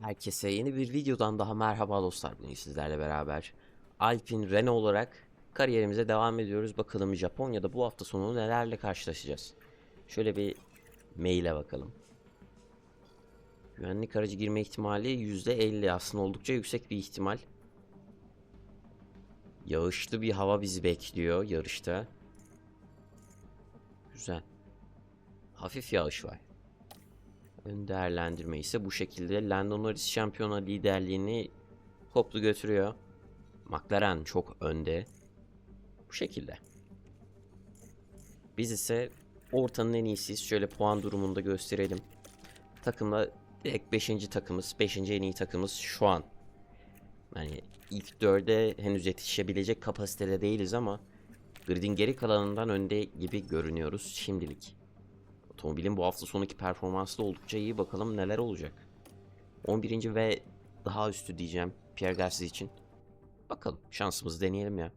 Herkese yeni bir videodan daha merhaba dostlar. Bugün sizlerle beraber Alpin Renault olarak kariyerimize devam ediyoruz. Bakalım Japonya'da bu hafta sonu nelerle karşılaşacağız. Şöyle bir maile bakalım. Güvenlik aracı girme ihtimali %50 aslında oldukça yüksek bir ihtimal. Yağışlı bir hava bizi bekliyor yarışta. Güzel. Hafif yağış var. Ön değerlendirme ise bu şekilde. Lando Norris şampiyona liderliğini koptu götürüyor. McLaren çok önde. Bu şekilde. Biz ise ortanın en iyisiyiz. Şöyle puan durumunda gösterelim. Takımla direkt 5. takımız. 5. en iyi takımız şu an. Yani ilk 4'e henüz yetişebilecek kapasitede değiliz ama gridin geri kalanından önde gibi görünüyoruz şimdilik. Otomobilin bu hafta sonraki performansı da oldukça iyi. Bakalım neler olacak. 11. ve daha üstü diyeceğim Pierre Gasly için. Bakalım şansımızı deneyelim ya.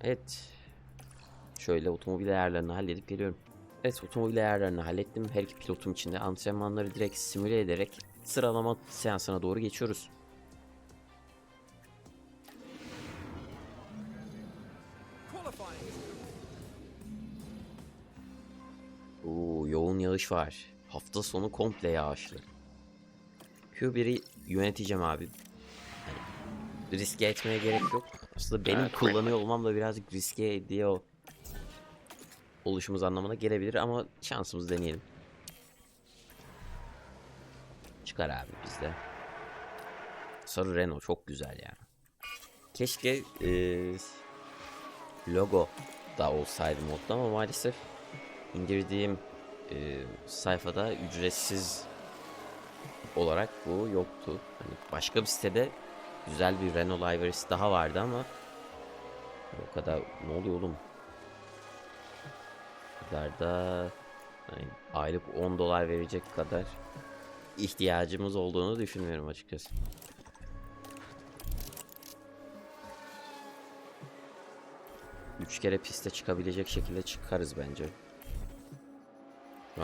Evet. Şöyle otomobil ayarlarını halledip geliyorum. Evet otomobil ayarlarını hallettim. Her iki pilotum için de antrenmanları direkt simüle ederek sıralama seansına doğru geçiyoruz. Yağış var. Hafta sonu komple yağışlı. Q1'i yöneteceğim abi. Hani riske etmeye gerek yok. Aslında benim kullanıyor olmam da birazcık riske ediyor oluşumuz anlamına gelebilir ama şansımızı deneyelim. Çıkar abi bizde. Sarı Renault çok güzel ya. Keşke eee, logo da olsaydı modda ama maalesef indirdiğim e, sayfada ücretsiz olarak bu yoktu. Hani başka bir sitede güzel bir Renault Library'si daha vardı ama o kadar ne oluyor oğlum? Kadar da hani aylık 10 dolar verecek kadar ihtiyacımız olduğunu düşünmüyorum açıkçası. Üç kere piste çıkabilecek şekilde çıkarız bence.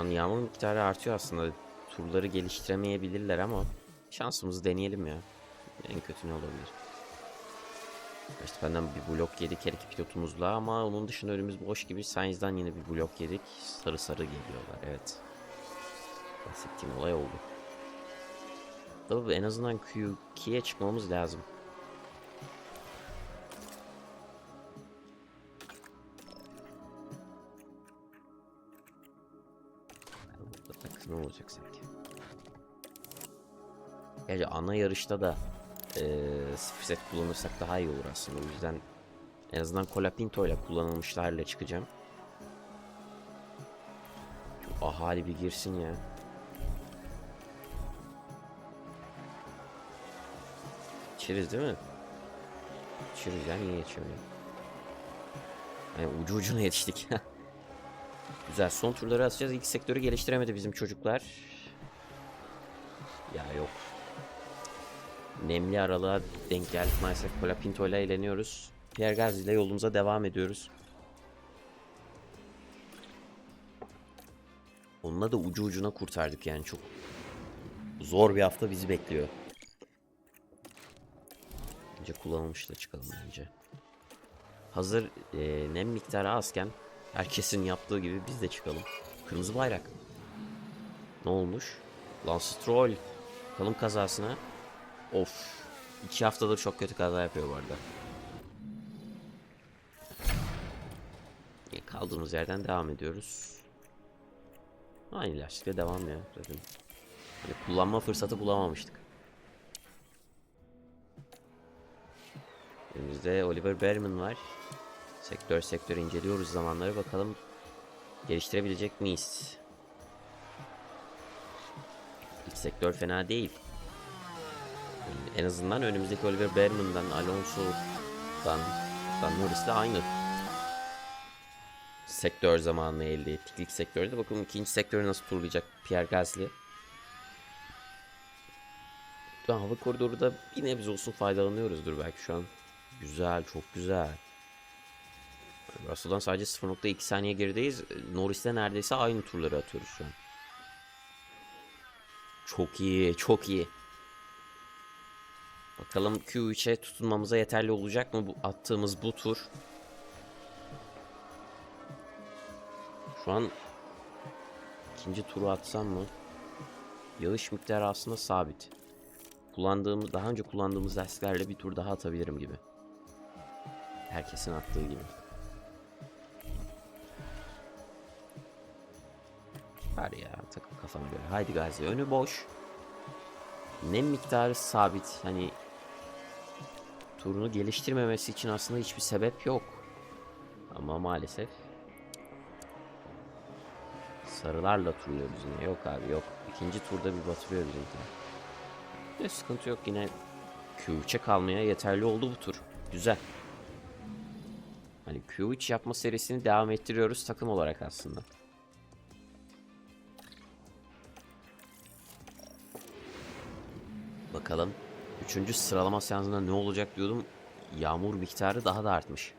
Şu yağmur miktarı artıyor aslında. Turları geliştiremeyebilirler ama şansımızı deneyelim ya. En kötü ne olabilir? İşte benden bir blok yedik her iki pilotumuzla ama onun dışında önümüz boş gibi. Sainz'dan yine bir blok yedik. Sarı sarı geliyorlar evet. Bahsettiğim olay oldu. Tabii en azından Q2'ye çıkmamız lazım. Ne olacak sanki. Gerçi ana yarışta da eee sıfır kullanırsak daha iyi olur aslında. O yüzden en azından Colapinto ile kullanılmışlarla çıkacağım. Şu ahali bir girsin ya. İçeriz değil mi? İçeriz ya niye geçiyorum ya? Yani ucu ucuna yetiştik. Güzel son turları atacağız. İlk sektörü geliştiremedi bizim çocuklar. Ya yok. Nemli aralığa denk geldik maalesef. Colapinto ile eğleniyoruz. Pierre Gasly ile yolumuza devam ediyoruz. Onunla da ucu ucuna kurtardık yani çok zor bir hafta bizi bekliyor. Önce kullanılmış da çıkalım bence. Hazır e, nem miktarı azken herkesin yaptığı gibi biz de çıkalım. Kırmızı bayrak. Ne olmuş? Lance Stroll. Bakalım kazasına. Of. İki haftadır çok kötü kaza yapıyor bu arada. E, Kaldığımız yerden devam ediyoruz. Aynı lastikle devam ya. Zaten. Hani kullanma fırsatı bulamamıştık. Önümüzde Oliver Berman var. Sektör sektör inceliyoruz zamanları bakalım geliştirebilecek miyiz? İlk sektör fena değil. En azından önümüzdeki Oliver Berman'dan, Alonso'dan, Dan Norris'le aynı sektör zamanını elde ettik. İlk sektörde bakalım ikinci sektörü nasıl turlayacak Pierre Gasly. Hava koridoru da bir nebze olsun faydalanıyoruzdur belki şu an. Güzel, çok güzel. Russell'dan sadece 0.2 saniye gerideyiz. Norris'te neredeyse aynı turları atıyoruz şu an. Çok iyi, çok iyi. Bakalım Q3'e tutunmamıza yeterli olacak mı bu attığımız bu tur? Şu an ikinci turu atsam mı? Yağış miktarı aslında sabit. Kullandığımız, daha önce kullandığımız lastiklerle bir tur daha atabilirim gibi. Herkesin attığı gibi. Var ya takım kafana göre. Haydi Gazi önü boş. Nem miktarı sabit. Hani turunu geliştirmemesi için aslında hiçbir sebep yok. Ama maalesef sarılarla turluyoruz yine. Yok abi yok. İkinci turda bir batırıyor bizimkiler. Ne sıkıntı yok yine Q3'e kalmaya yeterli oldu bu tur. Güzel. Hani Q3 yapma serisini devam ettiriyoruz takım olarak aslında. Bakalım. Üçüncü sıralama seansında ne olacak diyordum. Yağmur miktarı daha da artmış.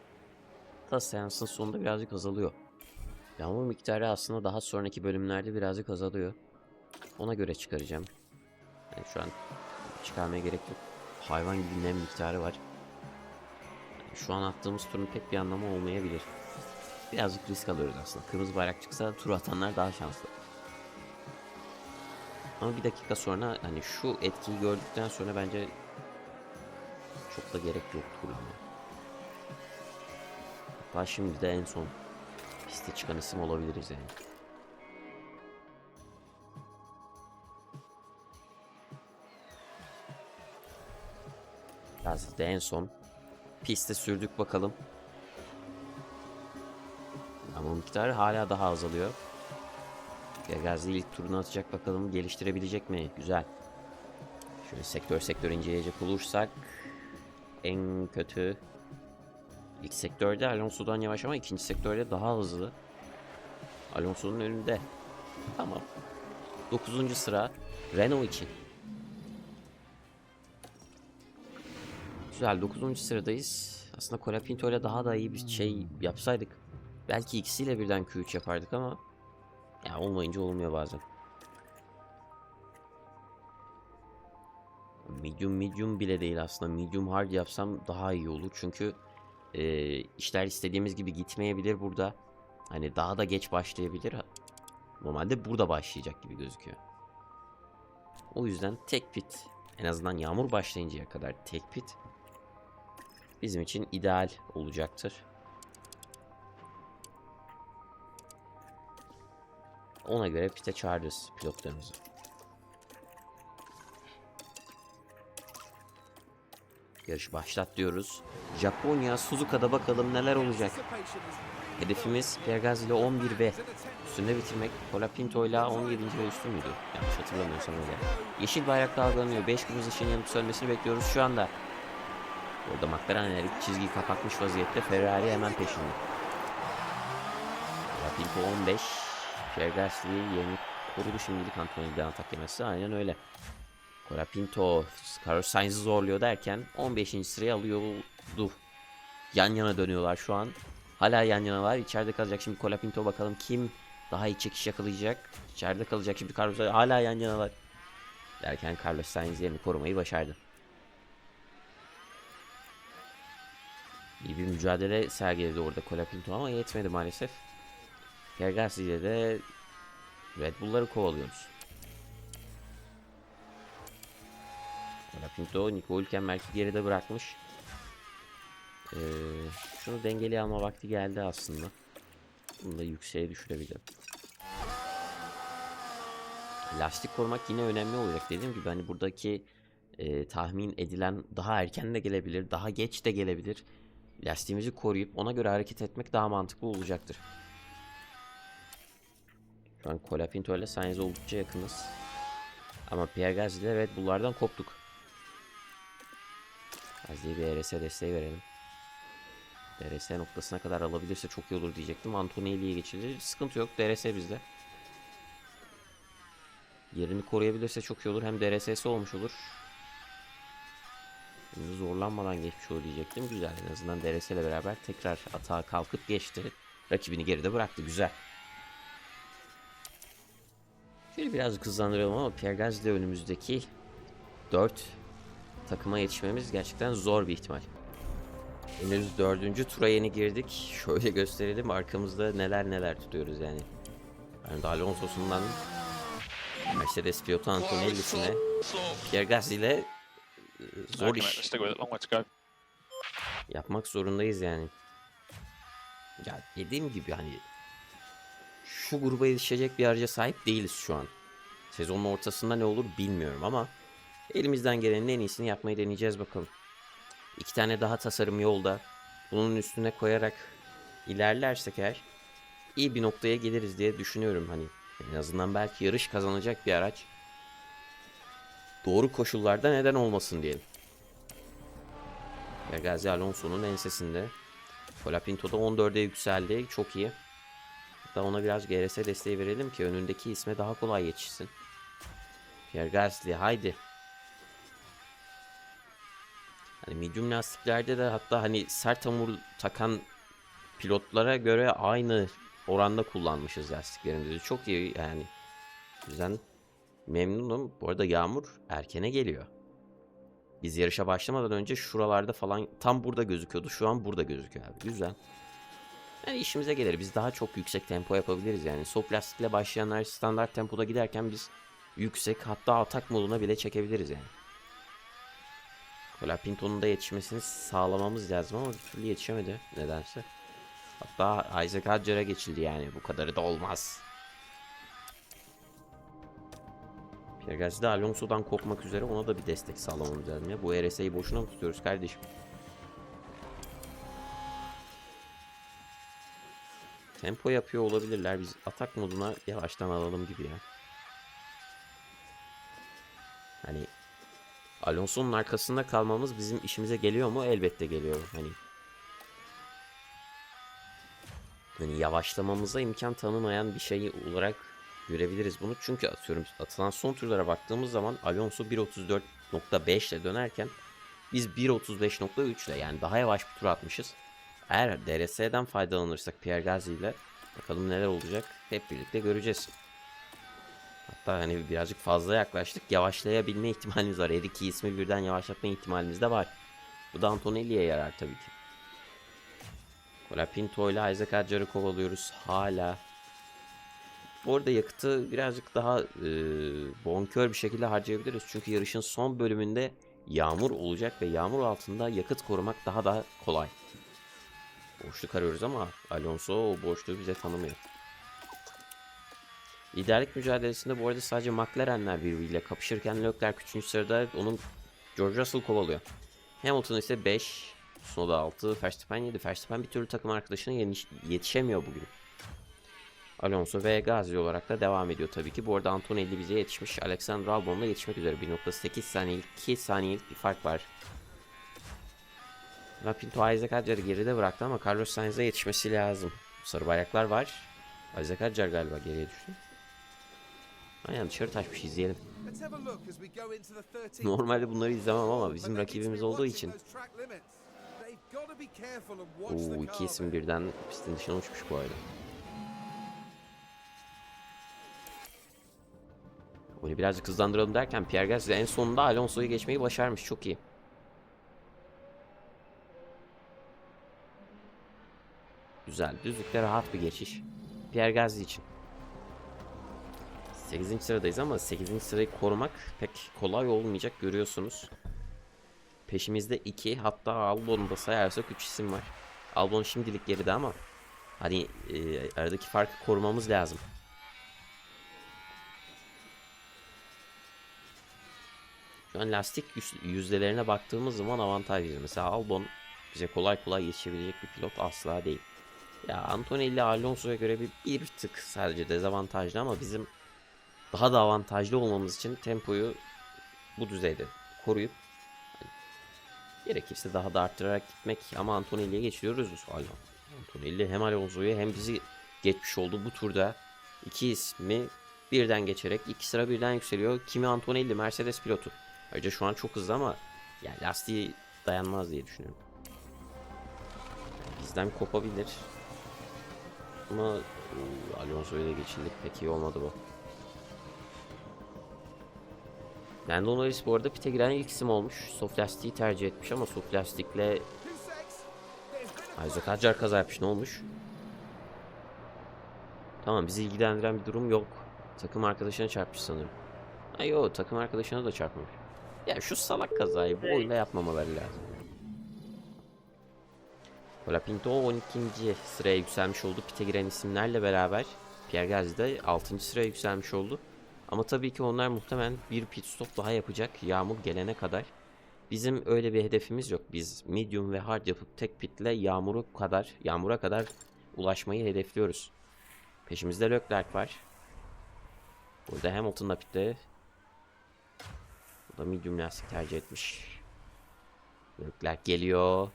Da seansın sonunda birazcık azalıyor. Yağmur miktarı aslında daha sonraki bölümlerde birazcık azalıyor. Ona göre çıkaracağım. Yani şu an çıkarmaya gerek yok. Hayvan gibi nem miktarı var. Yani şu an attığımız turun pek bir anlamı olmayabilir. Birazcık risk alıyoruz aslında. Kırmızı bayrak çıksa tur atanlar daha şanslı. Ama bir dakika sonra hani şu etkiyi gördükten sonra bence çok da gerek yok turlama. Hatta şimdi de en son piste çıkan isim olabiliriz yani. Biraz da en son piste sürdük bakalım. Ama miktarı hala daha azalıyor. Gazi ilk turunu atacak bakalım geliştirebilecek mi? Güzel. Şöyle sektör sektör inceleyecek olursak en kötü ilk sektörde Alonso'dan yavaş ama ikinci sektörde daha hızlı. Alonso'nun önünde. Tamam. 9. sıra Renault için. Güzel 9. sıradayız. Aslında Colapinto ile daha da iyi bir şey yapsaydık. Belki ikisiyle birden Q3 yapardık ama ya olmayınca olmuyor bazen. Medium medium bile değil aslında. Medium hard yapsam daha iyi olur. Çünkü e, işler istediğimiz gibi gitmeyebilir burada. Hani daha da geç başlayabilir. Normalde burada başlayacak gibi gözüküyor. O yüzden tek pit en azından yağmur başlayıncaya kadar tek pit bizim için ideal olacaktır. Ona göre pite çağırırız pilotlarımızı. Yarışı başlat diyoruz. Japonya Suzuka'da bakalım neler olacak. Hedefimiz Pierre ile 11 ve üstünde bitirmek. Colapinto ile 17. ve üstü müydü? Yanlış hatırlamıyorsam öyle. Yeşil bayrak dalgalanıyor. 5 kırmızı ışığın yanıp sönmesini bekliyoruz şu anda. Orada McLaren çizgiyi kapatmış vaziyette. Ferrari hemen peşinde. Colapinto 15. Pierre Gasly yerini korudu şimdilik Antonio'dan atak yemesi. Aynen öyle. Colapinto Carlos Sainz'ı zorluyor derken 15. sıraya alıyordu. Yan yana dönüyorlar şu an. Hala yan yana var. İçeride kalacak şimdi Colapinto bakalım kim daha iyi çekiş yakalayacak. İçeride kalacak şimdi Carlos hala yan yana var. Derken Carlos Sainz yerini korumayı başardı. İyi bir mücadele sergiledi orada Colapinto ama yetmedi maalesef. Pierre Gasly'de de Red Bull'ları kovalıyoruz. Colapinto, Nico Hülkenberg'i geride bırakmış. Ee, şunu dengeli alma vakti geldi aslında. Bunu da yükseğe düşürebilirim. Lastik korumak yine önemli olacak. Dediğim gibi hani buradaki e, tahmin edilen daha erken de gelebilir, daha geç de gelebilir. Lastiğimizi koruyup ona göre hareket etmek daha mantıklı olacaktır. Şu an Colapinto ile Sainz oldukça yakınız. Ama Pierre Gasly ile Red Bull'lardan koptuk. Gasly'ye bir RS desteği verelim. DRS noktasına kadar alabilirse çok iyi olur diyecektim. Antonelli'ye geçildi. Sıkıntı yok. DRS bizde. Yerini koruyabilirse çok iyi olur. Hem DRS'si olmuş olur. Şimdi zorlanmadan geçmiş olur diyecektim. Güzel. En azından DRS ile beraber tekrar atağa kalkıp geçti. Rakibini geride bıraktı. Güzel. Şöyle biraz hızlandıralım ama Pierre Gasly önümüzdeki 4 takıma yetişmemiz gerçekten zor bir ihtimal. Henüz dördüncü tura yeni girdik. Şöyle gösterelim arkamızda neler neler tutuyoruz yani. Yani de Alonso'sundan Mercedes pilotu Antonelli'sine Pierre Gasly ile e, zor iş go. yapmak zorundayız yani. Ya dediğim gibi hani şu gruba yetişecek bir araca sahip değiliz şu an. Sezonun ortasında ne olur bilmiyorum ama elimizden gelenin en iyisini yapmayı deneyeceğiz bakalım. İki tane daha tasarım yolda. Bunun üstüne koyarak ilerlersek eğer iyi bir noktaya geliriz diye düşünüyorum hani. En azından belki yarış kazanacak bir araç. Doğru koşullarda neden olmasın diyelim. Ya Gazi Alonso'nun ensesinde. Colapinto da 14'e yükseldi. Çok iyi. Hatta ona biraz GRS desteği verelim ki önündeki isme daha kolay yetişsin. Pierre Gasly haydi. Hani medium lastiklerde de hatta hani sert hamur takan pilotlara göre aynı oranda kullanmışız lastiklerimizi. Çok iyi yani. O yüzden memnunum. Bu arada yağmur erkene geliyor. Biz yarışa başlamadan önce şuralarda falan tam burada gözüküyordu. Şu an burada gözüküyor abi. Güzel. Yani işimize gelir. Biz daha çok yüksek tempo yapabiliriz yani. Soft lastikle başlayanlar standart tempoda giderken biz yüksek hatta atak moduna bile çekebiliriz yani. Colapinto'nun da yetişmesini sağlamamız lazım ama bir türlü yetişemedi nedense. Hatta Isaac Hadjar'a geçildi yani. Bu kadarı da olmaz. Pierre de Alonso'dan kopmak üzere ona da bir destek sağlamamız lazım ya. Bu RSA'yı boşuna mı tutuyoruz kardeşim? Tempo yapıyor olabilirler. Biz atak moduna yavaştan alalım gibi ya. Hani Alonso'nun arkasında kalmamız bizim işimize geliyor mu? Elbette geliyor. Hani hani yavaşlamamıza imkan tanımayan bir şey olarak görebiliriz bunu. Çünkü atıyorum atılan son turlara baktığımız zaman Alonso 1.34.5 ile dönerken biz 1.35.3 ile yani daha yavaş bir tur atmışız. Eğer DRS'den faydalanırsak Pierre Gasly ile bakalım neler olacak hep birlikte göreceğiz. Hatta hani birazcık fazla yaklaştık. Yavaşlayabilme ihtimalimiz var. Her iki ismi birden yavaşlatma ihtimalimiz de var. Bu da Antonelli'ye yarar tabii ki. Colapinto ile Isaac Hadjar'ı kovalıyoruz hala. Bu arada yakıtı birazcık daha e, bonkör bir şekilde harcayabiliriz. Çünkü yarışın son bölümünde yağmur olacak ve yağmur altında yakıt korumak daha da kolay. Boşluk arıyoruz ama Alonso o boşluğu bize tanımıyor. Liderlik mücadelesinde bu arada sadece McLaren'ler birbiriyle kapışırken Leclerc 3. sırada onun George Russell kovalıyor. Hamilton ise 5, Tsunoda 6, Verstappen 7. Verstappen bir türlü takım arkadaşına yetişemiyor bugün. Alonso ve Gazi olarak da devam ediyor tabii ki. Bu arada Antonelli bize yetişmiş. Alexander Albon'la yetişmek üzere. 1.8 saniyelik, 2 saniyelik bir fark var. Lapinto Isaac geride bıraktı ama Carlos Sainz'e yetişmesi lazım. Sarı bayraklar var. Isaac Hadjar galiba geriye düştü. Aynen dışarı taşmış izleyelim. Normalde bunları izlemem ama bizim rakibimiz olduğu için. Oo iki isim birden pistin dışına uçmuş bu arada. Bunu birazcık hızlandıralım derken Pierre Gasly en sonunda Alonso'yu geçmeyi başarmış. Çok iyi. Güzel. Düzlükte rahat bir geçiş. Pierre Gasly için. 8. sıradayız ama 8. sırayı korumak pek kolay olmayacak görüyorsunuz. Peşimizde 2 hatta Albon'u da sayarsak 3 isim var. Albon şimdilik geride ama hani e, aradaki farkı korumamız lazım. Şu an lastik yüz- yüzdelerine baktığımız zaman avantajlı. Mesela Albon bize kolay kolay yetişebilecek bir pilot asla değil. Ya Antonelli Alonso'ya göre bir, bir tık sadece dezavantajlı ama bizim daha da avantajlı olmamız için tempoyu bu düzeyde koruyup hani gerekirse daha da arttırarak gitmek ama Antonelli'ye geçiriyoruz bu hala. Antonelli hem Alonso'yu hem bizi geçmiş oldu bu turda. iki ismi birden geçerek iki sıra birden yükseliyor. Kimi Antonelli Mercedes pilotu. Ayrıca şu an çok hızlı ama yani lastiği dayanmaz diye düşünüyorum. Bizden kopabilir. Ama oo, Alonso'ya da geçildik. Pek iyi olmadı bu. Lando Norris bu arada pite giren ilk isim olmuş. Soft lastiği tercih etmiş ama soft lastikle Isaac Hadjar kaza yapmış. Ne olmuş? Tamam bizi ilgilendiren bir durum yok. Takım arkadaşına çarpmış sanırım. Ha yok takım arkadaşına da çarpmamış. Ya şu salak kazayı bu oyunda yapmamaları lazım. Colapinto 12. sıraya yükselmiş oldu. Pite giren isimlerle beraber Pierre Gasly de 6. sıraya yükselmiş oldu. Ama tabii ki onlar muhtemelen bir pit stop daha yapacak yağmur gelene kadar. Bizim öyle bir hedefimiz yok. Biz medium ve hard yapıp tek pitle yağmuru kadar, yağmura kadar ulaşmayı hedefliyoruz. Peşimizde Leclerc var. Burada Hamilton da pitte. Bu da medium lastik tercih etmiş. Leclerc geliyor.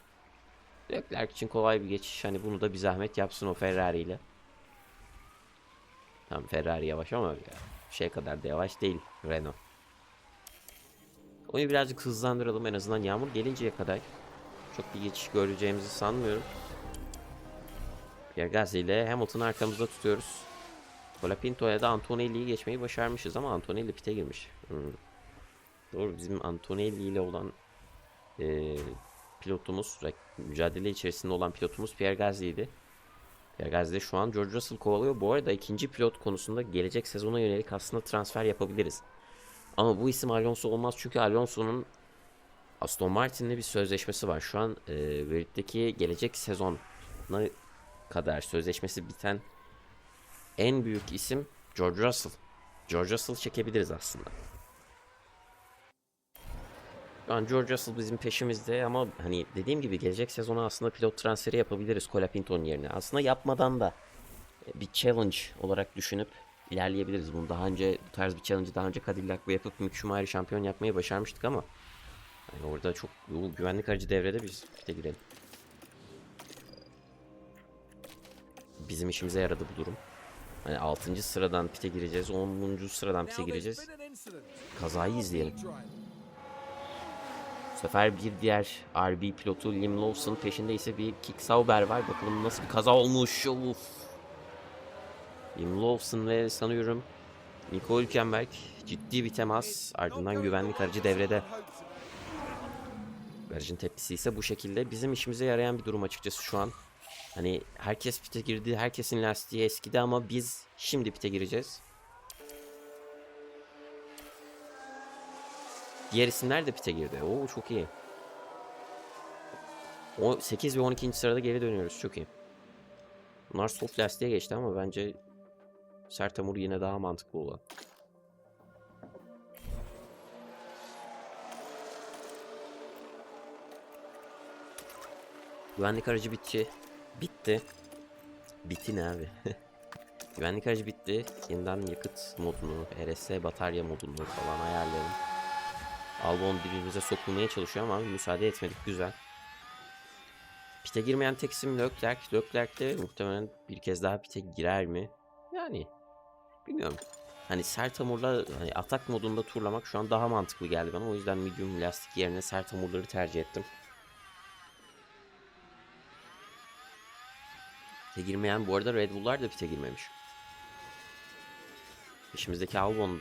Leclerc için kolay bir geçiş. Hani bunu da bir zahmet yapsın o Ferrari ile. Tamam Ferrari yavaş ama şey kadar da yavaş değil Renault. Oyunu birazcık hızlandıralım en azından yağmur gelinceye kadar. Çok bir geçiş göreceğimizi sanmıyorum. Pierre Gasly ile Hamilton'ı arkamızda tutuyoruz. Colapinto'ya da Antonelli'yi geçmeyi başarmışız ama Antonelli pite girmiş. Hmm. Doğru bizim Antonelli ile olan eee, pilotumuz, mücadele içerisinde olan pilotumuz Pierre Gasly'ydi. Pierre Gasly şu an George Russell kovalıyor. Bu arada ikinci pilot konusunda gelecek sezona yönelik aslında transfer yapabiliriz. Ama bu isim Alonso olmaz çünkü Alonso'nun Aston Martin'le bir sözleşmesi var. Şu an e, Verit'teki gelecek sezona kadar sözleşmesi biten en büyük isim George Russell. George Russell çekebiliriz aslında. An George Russell bizim peşimizde ama hani dediğim gibi gelecek sezona aslında pilot transferi yapabiliriz Colapinto'nun yerine. Aslında yapmadan da e, bir challenge olarak düşünüp ilerleyebiliriz. Bunu daha önce bu tarz bir challenge'ı daha önce Cadillac'la yapıp Mick Schumacher'i şampiyon yapmayı başarmıştık ama hani orada çok bu güvenlik aracı devrede biz işte girelim. Bizim işimize yaradı bu durum. Hani 6. sıradan pite gireceğiz, 10. sıradan pite gireceğiz. Kazayı izleyelim. Sefer bir diğer RB pilotu Lim Lawson peşinde ise bir Kick Sauber var. Bakalım nasıl bir kaza olmuş. Uf. Lim Lawson ve sanıyorum Nico Hülkenberg ciddi bir temas. Ardından güvenlik aracı devrede. Aracın tepkisi ise bu şekilde. Bizim işimize yarayan bir durum açıkçası şu an. Hani herkes pite girdi, herkesin lastiği eskidi ama biz şimdi pite gireceğiz. Diğer isimler de pite girdi. Oo çok iyi. O 8 ve 12. sırada geri dönüyoruz. Çok iyi. Bunlar soft lastiğe geçti ama bence sert hamur yine daha mantıklı olan. Güvenlik aracı bitti. Bitti. Bitti ne abi? Güvenlik aracı bitti. Yeniden yakıt modunu, RS batarya modunu falan ayarlayalım. Albon birbirimize sokulmaya çalışıyor ama müsaade etmedik. Güzel. Pite girmeyen tek isim Leclerc. Leclerc de muhtemelen bir kez daha pite girer mi? Yani bilmiyorum. Hani sert hamurla hani atak modunda turlamak şu an daha mantıklı geldi bana. O yüzden medium lastik yerine sert hamurları tercih ettim. Pite girmeyen bu arada Red Bull'lar da pite girmemiş. İşimizdeki Albon,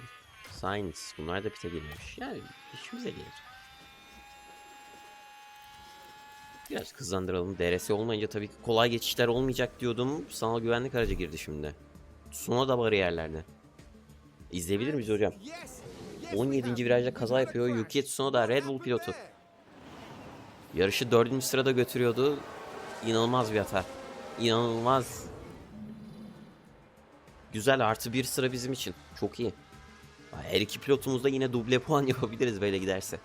Sainz bunlar da pite girmemiş. Yani işimize gelir. Biraz hızlandıralım. DRS olmayınca tabii ki kolay geçişler olmayacak diyordum. Sanal güvenlik aracı girdi şimdi. Sona da bariyerlerde. İzleyebilir miyiz hocam? 17. virajda kaza yapıyor. Yuki Tsunoda Red Bull pilotu. Yarışı 4. sırada götürüyordu. İnanılmaz bir hata. İnanılmaz. Güzel artı bir sıra bizim için. Çok iyi. Her iki pilotumuz da yine duble puan yapabiliriz böyle giderse.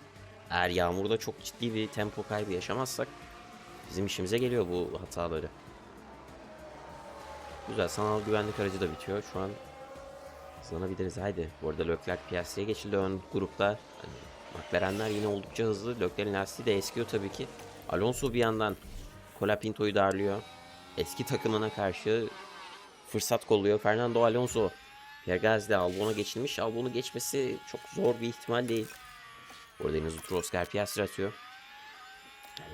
Eğer yağmurda çok ciddi bir tempo kaybı yaşamazsak bizim işimize geliyor bu hataları. Güzel sanal güvenlik aracı da bitiyor. Şu an hızlanabiliriz. Haydi. Bu arada Leclerc piyasaya geçildi ön grupta. Hani McLaren'ler yine oldukça hızlı. Leclerc'in lastiği de eskiyor tabii ki. Alonso bir yandan Colapinto'yu darlıyor. Eski takımına karşı fırsat kolluyor. Fernando Alonso Pierre Gasly Albon'a geçilmiş. Albon'u geçmesi çok zor bir ihtimal değil. Orada Enzo Trosker Piastri atıyor.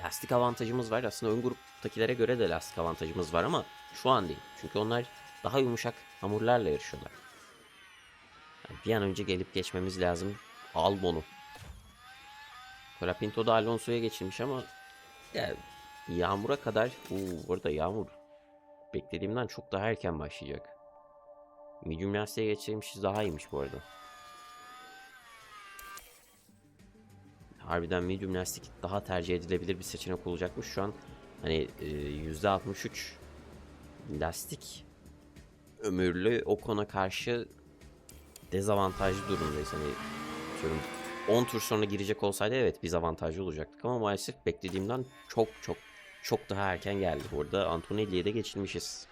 lastik avantajımız var. Aslında ön gruptakilere göre de lastik avantajımız var ama şu an değil. Çünkü onlar daha yumuşak hamurlarla yarışıyorlar. Yani bir an önce gelip geçmemiz lazım Albon'u. Colapinto da Alonso'ya geçilmiş ama ya, yağmura kadar Uu, burada yağmur beklediğimden çok daha erken başlayacak. Medium lastiğe geçirmişiz daha iyiymiş bu arada. Harbiden medium lastik daha tercih edilebilir bir seçenek olacakmış. Şu an hani e, %63 lastik ömürlü o kona karşı dezavantajlı durumdayız. Hani atıyorum 10 tur sonra girecek olsaydı evet biz avantajlı olacaktık ama maalesef beklediğimden çok çok çok daha erken geldi. Burada Antonelli'ye de geçilmişiz.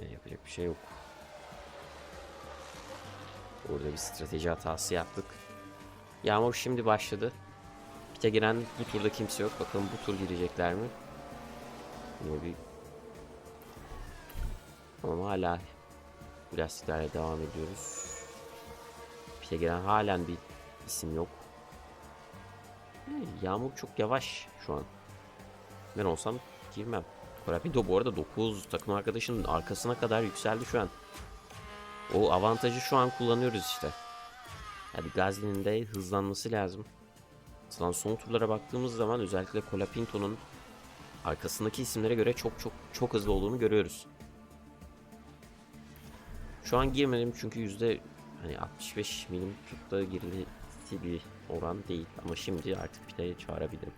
Ya, yapacak bir şey yok. Burada bir strateji hatası yaptık. Yağmur şimdi başladı. Pite giren bu turda kimse yok. Bakalım bu tur girecekler mi? Yine bir... Ama hala bu lastiklerle devam ediyoruz. Pite giren halen bir isim yok. Hmm, Yağmur çok yavaş şu an. Ben olsam girmem. Corapinto bu arada 9 takım arkadaşının arkasına kadar yükseldi şu an. O avantajı şu an kullanıyoruz işte. Yani Gazli'nin de hızlanması lazım. Aslında son turlara baktığımız zaman özellikle Colapinto'nun arkasındaki isimlere göre çok çok çok hızlı olduğunu görüyoruz. Şu an girmedim çünkü yüzde hani 65 milim tutta girilisi bir oran değil ama şimdi artık piteye çağırabilirim.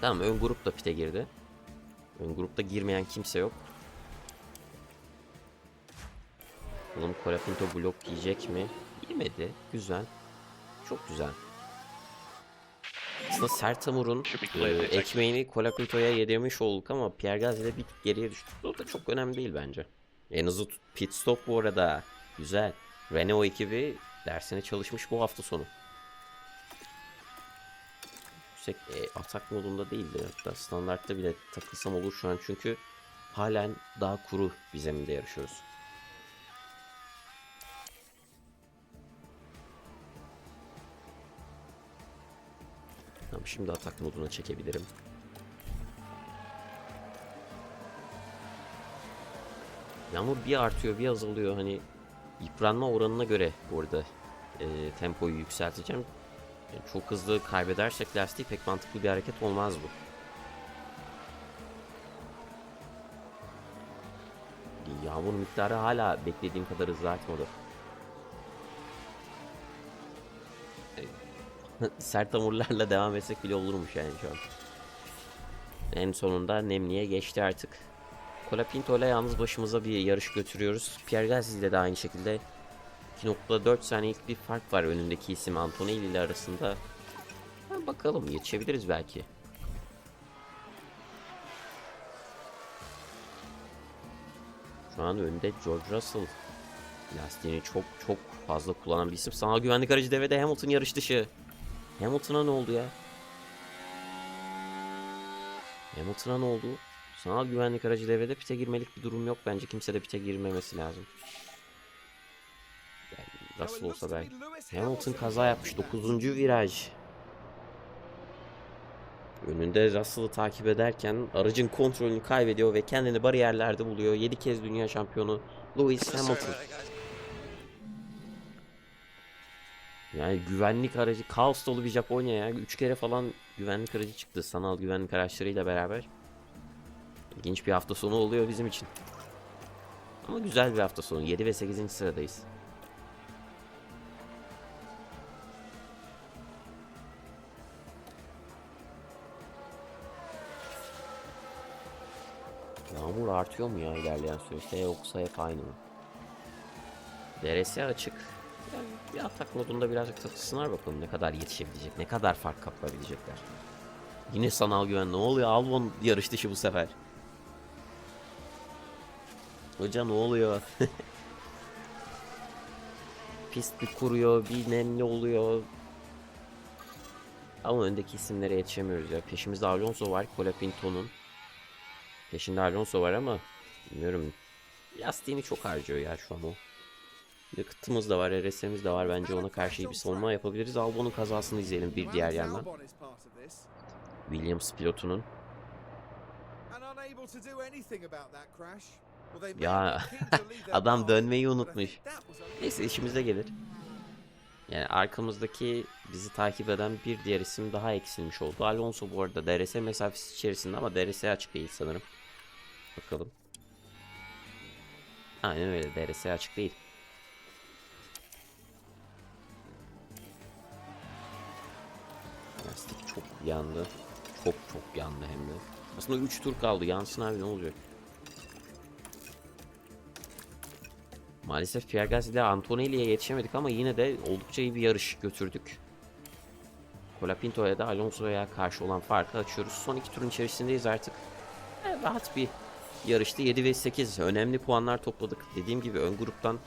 Tamam ön grup da pite girdi. Ön grupta girmeyen kimse yok. Oğlum Colapinto blok yiyecek mi? Yemedi. Güzel. Çok güzel. Aslında Sertamur'un e, ekmeğini Colapinto'ya yedirmiş olduk ama Pierre Gasly'de bir tık geriye düştük. O da çok önemli değil bence. En hızlı pit stop bu arada. Güzel. Renault ekibi dersine çalışmış bu hafta sonu. Yüksek e, atak modunda değildi. Hatta standartta bile takılsam olur şu an çünkü halen daha kuru bir zeminde yarışıyoruz. Tamam şimdi atak moduna çekebilirim. Yağmur bir artıyor bir azalıyor hani yıpranma oranına göre burada e, tempoyu yükselteceğim. Yani çok hızlı kaybedersek lastiği pek mantıklı bir hareket olmaz bu. Yağmur miktarı hala beklediğim kadar hızlı artmadı. Sert hamurlarla devam etsek bile olurmuş yani şu an. En sonunda Nemli'ye geçti artık. Colapinto ile yalnız başımıza bir yarış götürüyoruz. Pierre Gasly ile de aynı şekilde 2.4 saniyelik bir fark var önündeki isim Antonelli ile arasında. Ha, bakalım yetişebiliriz belki. Şu an önde George Russell. Lastiğini çok çok fazla kullanan bir isim. Sanal güvenlik aracı devrede Hamilton yarış dışı. Hamilton'a ne oldu ya? Hamilton'a ne oldu? Sanal güvenlik aracı devrede pite girmelik bir durum yok. Bence kimse de pite girmemesi lazım. Russell olsa belki. Hamilton kaza yapmış. 9. viraj. Önünde Russell'ı takip ederken aracın kontrolünü kaybediyor ve kendini bariyerlerde buluyor. 7 kez dünya şampiyonu Lewis Hamilton. Yani güvenlik aracı kaos dolu bir Japonya ya. 3 kere falan güvenlik aracı çıktı sanal güvenlik araçlarıyla beraber. İlginç bir hafta sonu oluyor bizim için. Ama güzel bir hafta sonu. 7 ve 8. sıradayız. Yağmur artıyor mu ya ilerleyen süreçte yoksa hep aynı mı? DRS açık. Yani bir atak modunda birazcık takılsınlar bakalım ne kadar yetişebilecek, ne kadar fark kapabilecekler. Yine sanal güven ne oluyor? Albon yarış dışı bu sefer. Hoca ne oluyor? Pist bir kuruyor, bir nemli oluyor. Ama öndeki isimlere yetişemiyoruz ya. Peşimizde Alonso var, Colapinto'nun. Peşinde Alonso var ama bilmiyorum Lastiğini çok harcıyor ya şu an o. Yakıtımız da var, RS'imiz de var. Bence ona karşı iyi bir savunma yapabiliriz. Albon'un kazasını izleyelim bir diğer yandan. Williams pilotunun. Ya, adam dönmeyi unutmuş. Neyse işimize gelir. Yani arkamızdaki bizi takip eden bir diğer isim daha eksilmiş oldu. Alonso bu arada DRS mesafesi içerisinde ama DRS açık değil sanırım. Bakalım. Aynen öyle DRS açık değil. Lastik çok yandı. Çok çok yandı hem de. Aslında 3 tur kaldı. Yansın abi ne olacak? Maalesef Pierre Gasly ile Antonelli'ye yetişemedik ama yine de oldukça iyi bir yarış götürdük. Colapinto'ya da Alonso'ya karşı olan farkı açıyoruz. Son iki turun içerisindeyiz artık. E, rahat bir yarıştı. 7 ve 8 önemli puanlar topladık. Dediğim gibi ön gruptan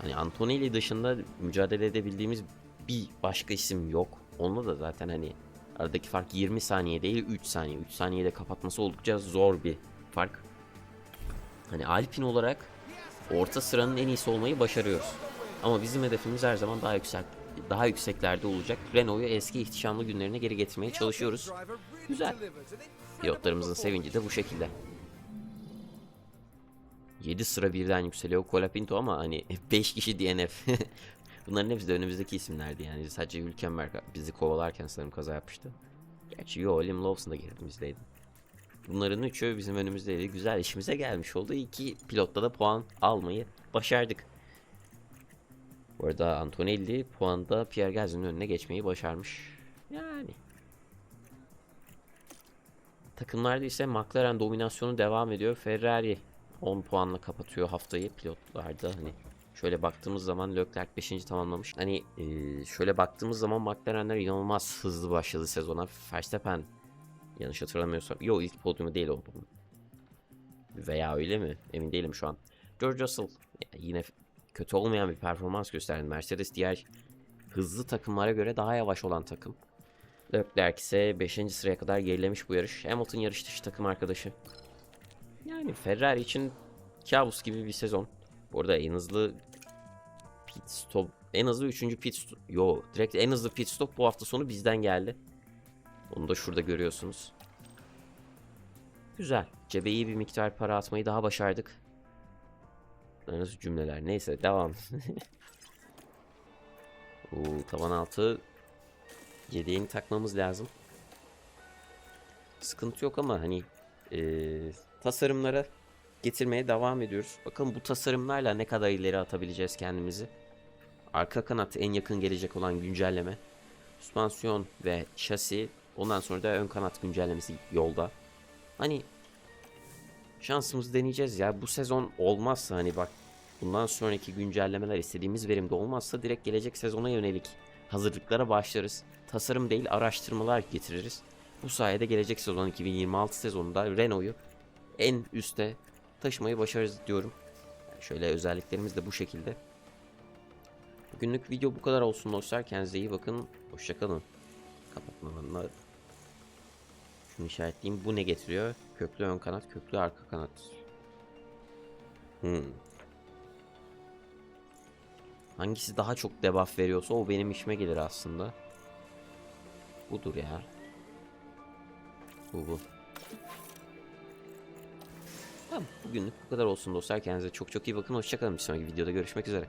hani Antonelli dışında mücadele edebildiğimiz bir başka isim yok. Onunla da zaten hani aradaki fark 20 saniye değil 3 saniye. 3 saniyede kapatması oldukça zor bir fark. Hani Alpin olarak orta sıranın en iyisi olmayı başarıyoruz. Ama bizim hedefimiz her zaman daha yüksek daha yükseklerde olacak. Renault'u eski ihtişamlı günlerine geri getirmeye çalışıyoruz. Güzel. Pilotlarımızın sevinci de bu şekilde. 7 sıra birden yükseliyor Colapinto ama hani 5 kişi DNF. Bunların hepsi de önümüzdeki isimlerdi yani. Sadece Hülkenberg bizi kovalarken sanırım kaza yapmıştı. Gerçi yo Lim Lawson da gerimizdeydi. Bunların üçü bizim önümüzdeydi. Güzel işimize gelmiş oldu. İki pilotta da puan almayı başardık. Bu arada Antonelli puanda Pierre Gasly'nin önüne geçmeyi başarmış. Yani. Takımlarda ise McLaren dominasyonu devam ediyor. Ferrari 10 puanla kapatıyor haftayı pilotlarda hani şöyle baktığımız zaman Leclerc 5. tamamlamış. Hani şöyle baktığımız zaman McLaren'ler inanılmaz hızlı başladı sezona. Verstappen yanlış hatırlamıyorsam. Yok ilk podyumu değil o. Veya öyle mi? Emin değilim şu an. George Russell yine kötü olmayan bir performans gösterdi. Mercedes diğer hızlı takımlara göre daha yavaş olan takım. Leclerc ise 5. sıraya kadar gerilemiş bu yarış. Hamilton yarış dışı takım arkadaşı. Yani Ferrari için kabus gibi bir sezon. Bu arada en hızlı pit stop en hızlı 3. pit stop yo direkt en hızlı pit stop bu hafta sonu bizden geldi. Onu da şurada görüyorsunuz. Güzel. Cebe iyi bir miktar para atmayı daha başardık. Nasıl cümleler? Neyse devam. Oo, tavan altı yedeğini takmamız lazım. Sıkıntı yok ama hani eee, tasarımlara getirmeye devam ediyoruz. Bakın bu tasarımlarla ne kadar ileri atabileceğiz kendimizi. Arka kanat en yakın gelecek olan güncelleme. Süspansiyon ve şasi. Ondan sonra da ön kanat güncellemesi yolda. Hani şansımızı deneyeceğiz ya. Bu sezon olmazsa hani bak bundan sonraki güncellemeler istediğimiz verimde olmazsa direkt gelecek sezona yönelik hazırlıklara başlarız. Tasarım değil araştırmalar getiririz. Bu sayede gelecek sezon 2026 sezonunda Renault'u en üste taşımayı başarırız diyorum. Şöyle özelliklerimiz de bu şekilde. Bugünlük video bu kadar olsun dostlar. Kendinize iyi bakın. Hoşçakalın. Kapatmalarına şunu işaretleyeyim. Bu ne getiriyor? Köklü ön kanat, köklü arka kanat. Hmm. Hangisi daha çok debuff veriyorsa o benim işime gelir aslında. Budur ya. Bu bu. Tamam bugünlük bu kadar olsun dostlar. Kendinize çok çok iyi bakın. Hoşçakalın. Bir sonraki videoda görüşmek üzere.